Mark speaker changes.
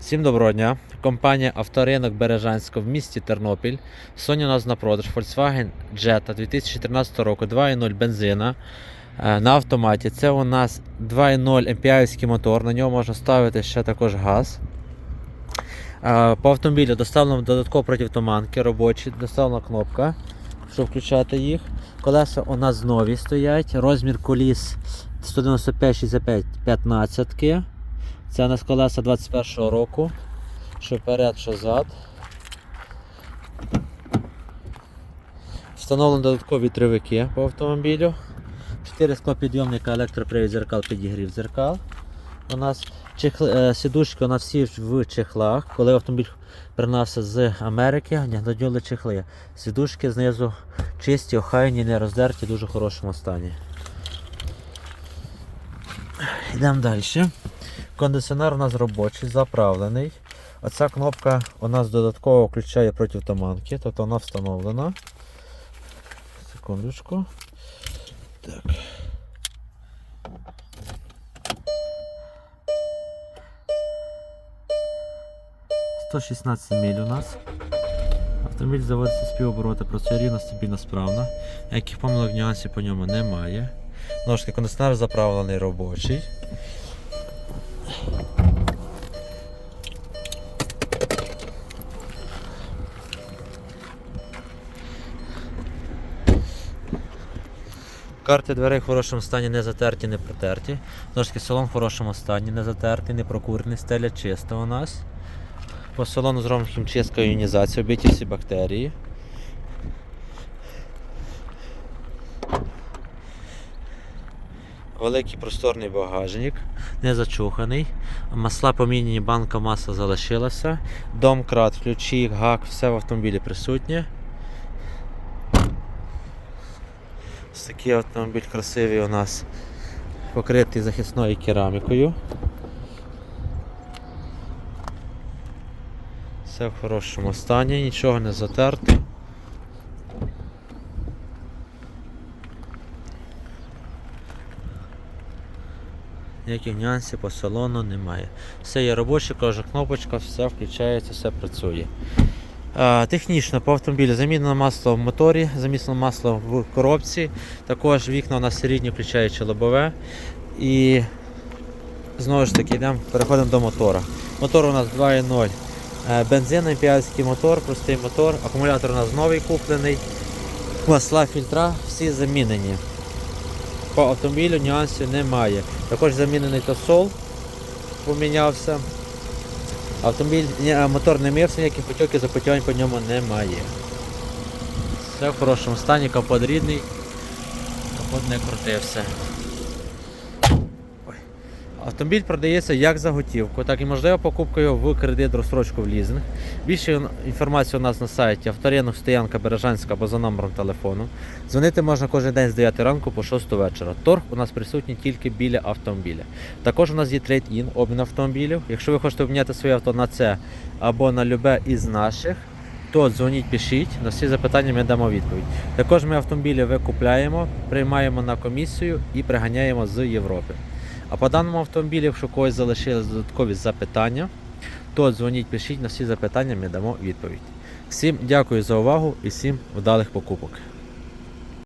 Speaker 1: Всім доброго дня. Компанія Авторинок Бережанська в місті Тернопіль. Сьогодні у нас на продаж Volkswagen Jetta 2013 року 2.0 бензина е, на автоматі. Це у нас 2.0 MPI мотор, на нього можна ставити ще також газ. Е, По автомобілю доставлено додатково противтуманки робочі, доставлена кнопка, щоб включати їх. Колеса у нас нові стоять. Розмір коліс 195 65 15 це у нас колеса 21-го року. Що вперед, що зад. Встановлено додаткові тривики по автомобілю. 4 склопідйомника, електропривід зеркал, підігрів зеркал. У нас чехли, е, сідушки у нас всі в чехлах. Коли автомобіль принався з Америки, наділи чехли. Сідушки знизу чисті, охайні, не роздерті, в дуже хорошому стані. Йдемо далі. Кондиціонер у нас робочий, заправлений. Оця кнопка у нас додатково включає протитуманки, тобто вона встановлена. Секундочку. Так. «116 миль у нас. Автомобіль заводиться з півоборота, працює рівно, стабільно, справно. Яких помилок нюансів по ньому немає. Ножки кондиціонер заправлений робочий. Карти дверей в хорошому стані, не затерті, не протерті. Ножки салон в хорошому стані, не затертий, не прокурений, стеля чиста у нас. По салону зроблено хімчистка іонізація, обиті всі бактерії. Великий просторний багажник, не зачуханий. Масла поміняні, банка масла залишилася. Домкрат, ключі, гак, все в автомобілі присутнє. Ось такий автомобіль красивий у нас покритий захисною керамікою. Все в хорошому стані, нічого не затерто. Ніяких нюансів по салону немає. Все є робоче, кожна кнопочка, все включається, все працює. Технічно по автомобілю замінено масло в моторі, замінено масло в коробці. Також вікна у нас рідні, включаючи лобове. І знову ж таки йдемо, переходимо до мотора. Мотор у нас 2.0. Е, Бензин, піальський мотор, простий мотор. Акумулятор у нас новий куплений. Масла, фільтра всі замінені. По автомобілю нюансів немає. Також замінений тосол помінявся. Автомобіль, ні, мотор не мився, ніяких потьоків, запотівань по ньому немає. Все в хорошому стані, капот рідний, капот не крутився. Автомобіль продається як за готівку, так і можливо покупкою в кредит розстрочку в лізинг. Більше інформації у нас на сайті авторинок стоянка Бережанська або за номером телефону. Дзвонити можна кожен день з 9 ранку по 6 вечора. Торг у нас присутній тільки біля автомобіля. Також у нас є трейд-ін, обмін автомобілів. Якщо ви хочете обміняти своє авто на це або на любе із наших, то дзвоніть, пишіть, на всі запитання ми дамо відповідь. Також ми автомобілі викупляємо, приймаємо на комісію і приганяємо з Європи. А по даному автомобілі, якщо у когось залишились додаткові запитання, то дзвоніть, пишіть на всі запитання, ми дамо відповідь. Всім дякую за увагу і всім вдалих покупок.